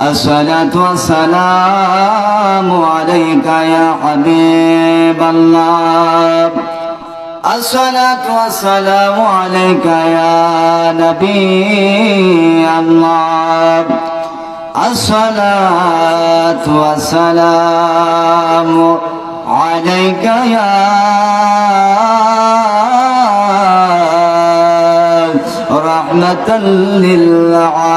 الصلاة والسلام عليك يا حبيب الله. الصلاة والسلام عليك يا نبي الله. الصلاة والسلام عليك يا رحمة للعالمين.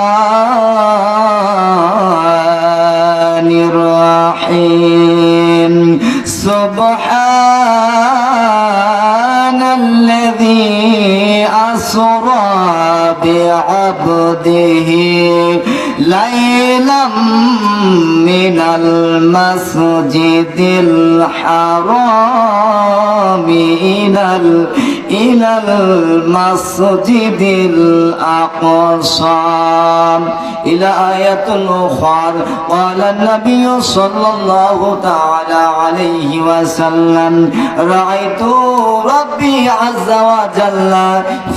بعبده ليلا من المسجد الحرام إلى ال- إلى المسجد الأقصى. إلى آية أخرى قال النبي صلى الله تعالى عليه وسلم رأيت ربي عز وجل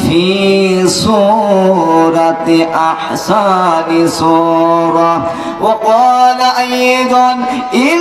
في سورة أحسن سورة. وقال أيضا إن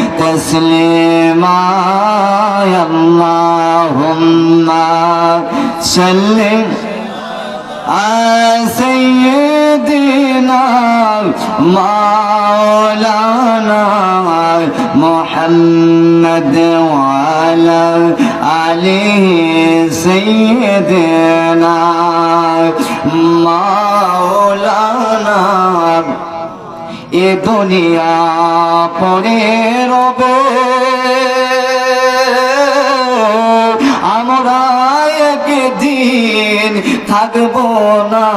تسليما يا اللهم سلم على سيدنا مولانا محمد وعلى عليه سيدنا مولانا এ দুনিয়া পরে রবে। আমরা একদিন থাকব না।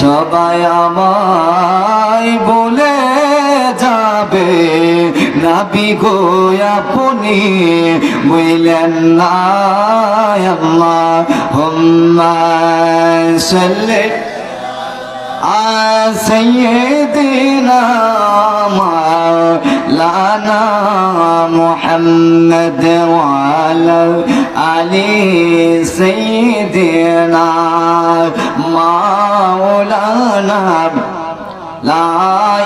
সবাই আমায় বলে যাবে, নাবি গো আপনি বললেন না আল্লাহ হুম্মা سيدنا مولانا محمد وعلى علي سيدنا مولانا لا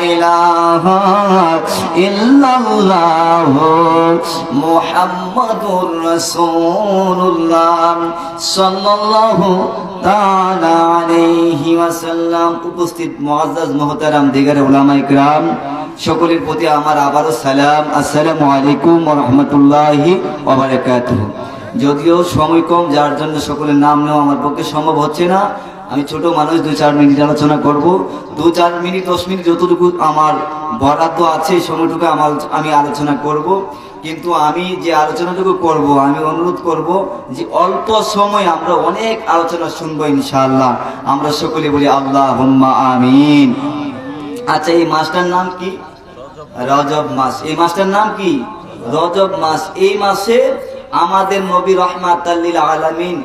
لا إله إلا الله لا إله إلا الله محمد رسول الله صلى الله تعالى عليه وسلم উপস্থিত মুআজ্জাজ মুহতারাম দিগার উলামা ইকরাম সকলের প্রতি আমার আবারও সালাম আসসালামু আলাইকুম ওয়া রাহমাতুল্লাহি ওয়া বারাকাতুহু যদিও সময় কম যার জন্য সকলের নাম নেওয়া আমার পক্ষে সম্ভব হচ্ছে না আমি ছোট মানুষ, দু চার মিনিট আলোচনা করব। দু চার মিনিট, দশ মিনিট যতটুকু আমার বরাদ্দ আছে সময়টুকু আমার, আমি আলোচনা করব। কিন্তু আমি যে আলোচনাটুকু করব, আমি অনুরোধ করব যে অল্প সময় আমরা অনেক আলোচনা শুনব ইনশাআল্লাহ। আমরা সকলে বলি আল্লাহ হুম্মা আমিন। আচ্ছা এই মাসটার নাম কি? রজব মাস। এই মাসটার নাম কি? রজব মাস। এই মাসে আমাদের নবী রহমাত আলামিন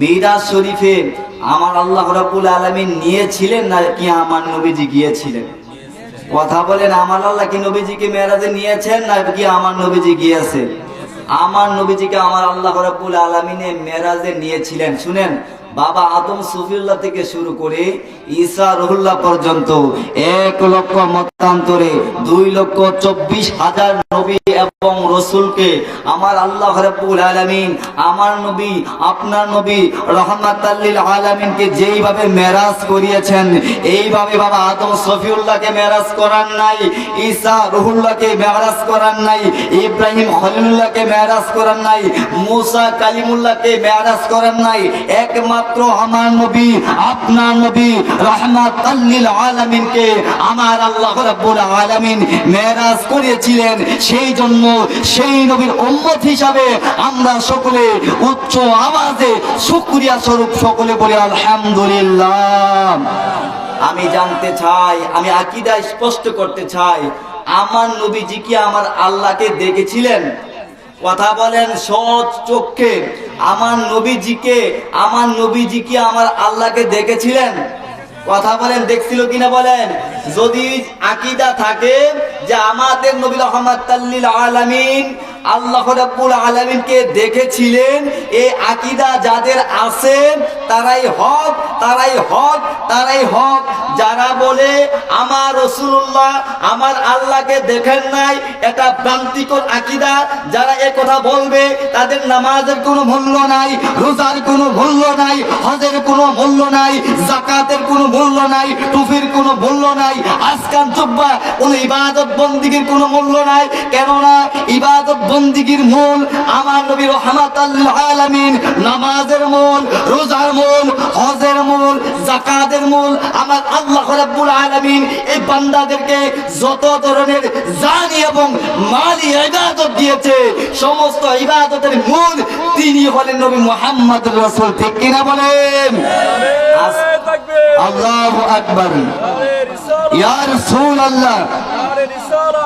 মিরাজ শরীফে আমার আল্লাহ রাবুল আলামিন নিয়েছিলেন না কি আমার নবীজি গিয়েছিলেন। কথা বলেন, আমার আল্লাহ কি নবীজিকে মেয়েরাজে নিয়েছেন না কি আমার নবীজি গিয়েছে? আমার নবীজিকে আমার আল্লাহ রাবুল আলমিনে মেয়েরাজে নিয়েছিলেন। শুনেন, বাবা আদম সফিউল্লাহ থেকে শুরু করে ঈসা রহুল্লাহ পর্যন্ত এক লক্ষ মত দুই লক্ষ চব্বিশ হাজার নবী এবং রসুলকে আমার আল্লাহ আমার নবী, আপনার নবী যেইভাবে মেরাজ করিয়েছেন, এইভাবে বাবা আদম সফিউল্লাহকে মেরাজ করার নাই, ঈসা রুহুল্লাহকে মেরাজ করার নাই, ইব্রাহিম খলিলুল্লাহকে মেরাজ করার নাই, মুসা কালিমুল্লাহকে মেরাজ করার নাই, একমাত্র আমার নবী, আপনার নবী রহমাতাল্লিল আলামিনকে আমার আল্লাহ রাব্বুল আলামিন মেরাজ করিয়েছিলেন সেই জন্য সেই নবীর উম্মত হিসাবে আমরা সকলে উচ্চ আওয়াজে শুকরিয়া স্বরূপ সকলে বলি, আলহামদুলিল্লাহ। আমি জানতে চাই, আমি আকীদা স্পষ্ট করতে চাই, আমার নবীজি কি আমার আল্লাহকে দেখেছিলেন? কথা বলেন সৎ চোখে। আমার নবীজিকে, আমার নবীজি কি আমার আল্লাহকে দেখেছিলেন? কথা বলেন দেখছিল কিনা বলেন? যদি আকিদা থাকে যে আমাদের নবী রহমাত আলামিন আল্লাহ রাব্বুল আলামিনকে দেখেছিলেন, এ আকিদা যাদের আছে, তারাই হক তারাই হক তারাই হক। যারা বলে, আমার রসুল্লাহ আমার আল্লাহকে দেখেন নাই এটা প্রান্তিকর আকিদা। যারা এ কথা বলবে, তাদের নামাজের কোনো মূল্য নাই, রোজার কোনো মূল্য নাই, হজের কোনো মূল্য নাই জাকাতের কোনো মূল্য নাই, টুফির কোনো মূল্য নাই, আজকাল জব্বা কোনো ইবাদত বন্দিগির কোনো মূল্য নাই। কেননা, ইবাদত বন্দিগির মূল আমার নবী রহমাত আলামিন নামাজের মূল রোজার মূল হজের মূল জাকাতের মূল আমার আল্লাহ রাব্বুল আলামিন এই বান্দাদেরকে যত ধরনের জানি এবং মালি ইবাদত দিয়েছে সমস্ত ইবাদতের মূল তিনি হলেন নবী মুহাম্মদ রাসূল ঠিক কিনা বলেন? আল্লাহু আকবার। ইয়া রাসূলুল্লাহ।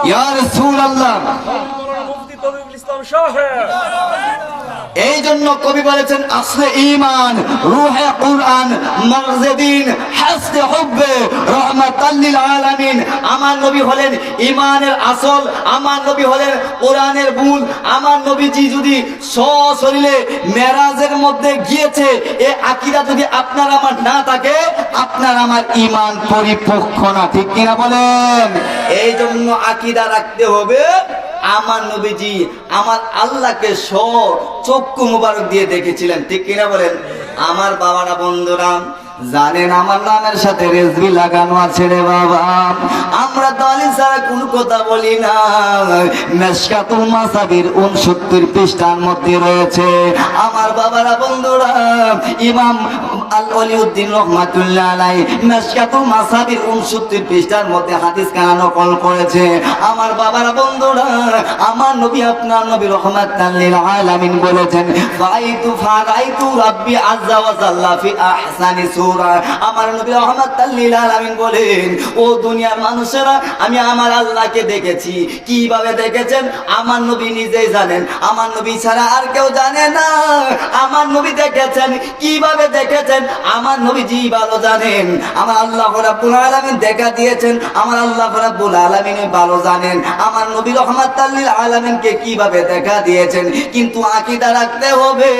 ইয়া এই জন্য কবি বলেছেন আসলে ইমান রুহে কুরআন মগজেদিন হাসতে হুব্বে রহমাতাল্লিল আলামিন। আমার নবী হলেন ইমানের আসল আমার নবী হলেন কোরআনের মূল। আমার নবীজি যদি সশরীরে মেরাজের মধ্যে গিয়েছে এ আকীদা যদি আপনার আমার না থাকে আপনার আমার ইমান পরিপক্ষ না। ঠিক কিনা বলেন? এই জন্য আকীদা রাখতে হবে আমার নবীজি আমার আল্লাহকে স চক্ষু মুবারক দিয়ে দেখেছিলেন। ঠিক কিনা বলেন? আমার বাবারা, বন্ধুরা জানেন আমার নামের সাথে রেজবি লাগানো আছে রে বাবা। আমরা দলি ছাড়া কোন কথা বলি না। মাসাবির উনসত্তর পৃষ্ঠার মধ্যে রয়েছে। আমার বাবারা, বন্ধুরা, ইমাম আল রহমাতুল্লাহ আলাই মাসাবির উনসত্তর পৃষ্ঠার মধ্যে হাদিস কানা নকল করেছে। আমার বাবারা, বন্ধুরা, আমার নবী আপনার নবী রহমাতুল্লিল আলামিন বলেছেন, ফাইতু ফারাইতু রাব্বি আজ্জা ওয়া ফি আহসানি আমার নবী রহমাতুল্লিল আলামিন বলেন, ও দুনিয়ার মানুষেরা, আমি আমার আল্লাহকে দেখেছি। কীভাবে দেখেছেন? আমার নবী নিজেই জানেন। আমার নবী ছাড়া আর কেউ জানে না। আমার নবী দেখেছেন। কীভাবে দেখেছেন? আমার নবী জি ভালো জানেন। আমার আল্লাহ রাব্বুল আলামিন দেখা দিয়েছেন। আমার আল্লাহ রাব্বুল আলামিন ভালো জানেন। আমার নবী রহমাতুল্লিল আলামিনকে কীভাবে দেখা দিয়েছেন? কিন্তু আকীদা রাখতে হবে।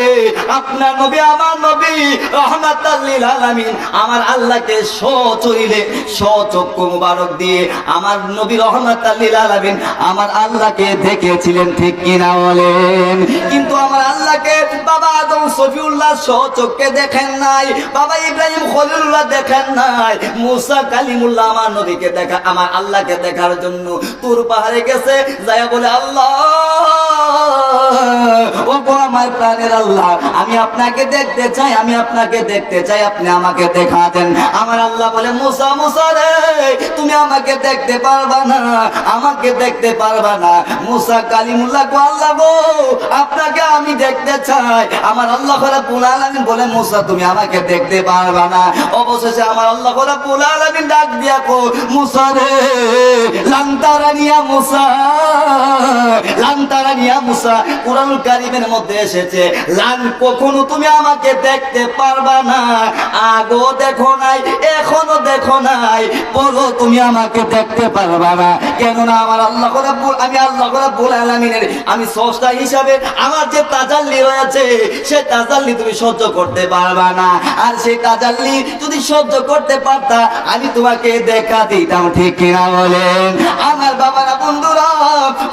আপনার নবী, আমার নবী রহমাতুল্লিল আলামিন আমার আল্লাহকে সচরিলে সচক্ষু মুবারক দিয়ে আমার নবী রহমাতুল্লিল আলামিন আমার আল্লাহকে দেখেছিলেন, ঠিক কিনা বলেন? কিন্তু আমার আল্লাহকে বাবা আদম সফিউল্লাহ সচক্ষে দেখেন নাই, বাবা ইব্রাহিম, খলিলুল্লাহ দেখেন নাই, মুসা কালিমুল্লাহ আমার নবীকে দেখা, আমার আল্লাহকে দেখার জন্য তোর পাহাড়ে গেছে, যায় বলে, আল্লাহ ও আমার প্রাণের আল্লাহ, আমি আপনাকে দেখতে চাই, আমি আপনাকে দেখতে চাই, আপনি আমাকে দেখাতেন। আমার আল্লাহ বলে, মুসা মুসা রে, তুমি আমাকে দেখতে পারবা না, আমাকে দেখতে পারবা না। মুসা কালিমুল্লাহ গো আল্লাহ গো, আপনাকে আমি দেখতে চাই। আমার আল্লাহ রাব্বুল আলামিন বলে, মুসা, তুমি আমাকে দেখতে পারবা না। অবশেষে আমার আল্লাহ রাব্বুল আলামিন ডাক দিয়া কো, মুসা রে কখনো তুমি আমাকে দেখতে পারবা না। আগো দেখো নাই, এখনও দেখো নাই তুমি আমাকে দেখতে পারবা না। কেননা আমার আল্লাহ আমি আল্লাহ আমি হিসাবে আমার যে তাজাল্লি রয়েছে, সে তাজাল্লি তুমি সহ্য করতে পারবা না। আর সেই তাজাল্লি যদি সহ্য করতে পারতা, আমি তোমাকে দেখা দিতাম, ঠিক কিনা বলেন? আমার বাবারা বন্ধুরা,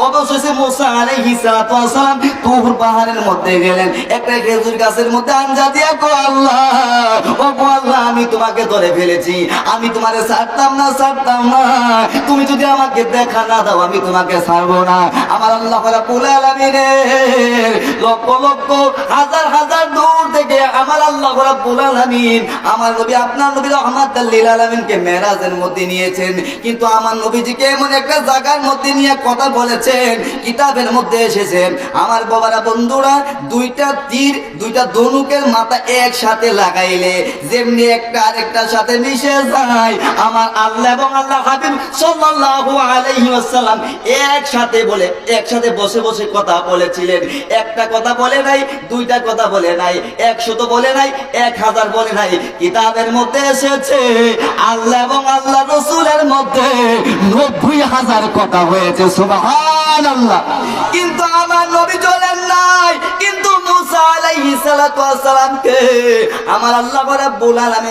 অবশেষে মুসা আলাইহিস সালাম তুর পাহাড়ের মধ্যে গেলেন। একটা খেজুর গাছের মধ্যে আঞ্জা দিয়া কো আল্লাহ, ও আল্লাহ, আমি তোমাকে ধরে ফেলেছি। আমি তোমারে ছাড়তাম না ছাড়তাম না। তুমি যদি আমাকে দেখা না দাও, আমি তোমাকে ছাড়বো না। আমার আল্লাহ রাব্বুল আলামিনের লক্ষ লক্ষ, হাজার হাজার দূর থেকে আমার আল্লাহ রাব্বুল আলামিন আমার নবী, আপনার নবী রহমাতুল লিল আলামিনকে মেরাজের মধ্যে নিয়েছেন। কিন্তু আমার নবীজিকে এমন একটা জায়গার মধ্যে নিয়ে কথা বলেছেন, কিতাবের মধ্যে এসেছে, আমার বাবারা, বন্ধুরা, দুইটা তীর, দুইটা ধনুকের মাথা একসাথে লাগাইলে যেমনি একটা আরেকটার সাথে মিশে যায়। আমার আল্লাহ এবং আল্লাহ হাবিব সাল্লাল্লাহু আলাইহি ওয়াসাল্লাম একসাথে বলে, একসাথে বসে বসে কথা বলেছিলেন। একটা কথা বলে নাই, দুইটা কথা বলে নাই একশো তো বলে নাই, এক হাজার বলে নাই। কিতাবের মধ্যে এসেছে, আল্লাহ এবং আল্লাহ মধ্যে নব্বই হাজার কথা হয়েছে কিন্তু আমার নবী চলেন নাই। কিন্তু আমার আল্লাহ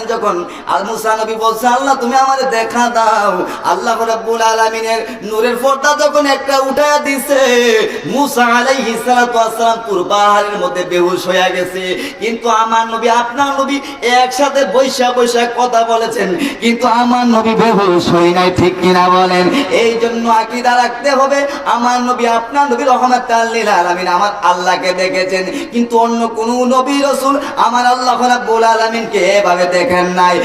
যখন মুসা নবী বলছে, আল্লাহ, তুমি দেখা দাও। আল্লাহ নূরের পর্দা যখন একটা দিছে, মুসা মধ্যে বেহুশ হয়ে গেছে। কিন্তু আমার নবী, আপনার নবী একসাথে বৈশা বৈশা কথা বলেছেন। কিন্তু আমার নবী বেহুশ হই নাই, ঠিক কিনা বলেন? এই জন্য আকীদা রাখতে হবে। আমার নবী, আপনার নবী রহমত আলামিন আমার আল্লাহকে দেখেছেন। কিন্তু অন্য কোন নবী রসুল আমার আল্লাহ রাব্বুল আলমিনকে এভাবে দেখেন নাই।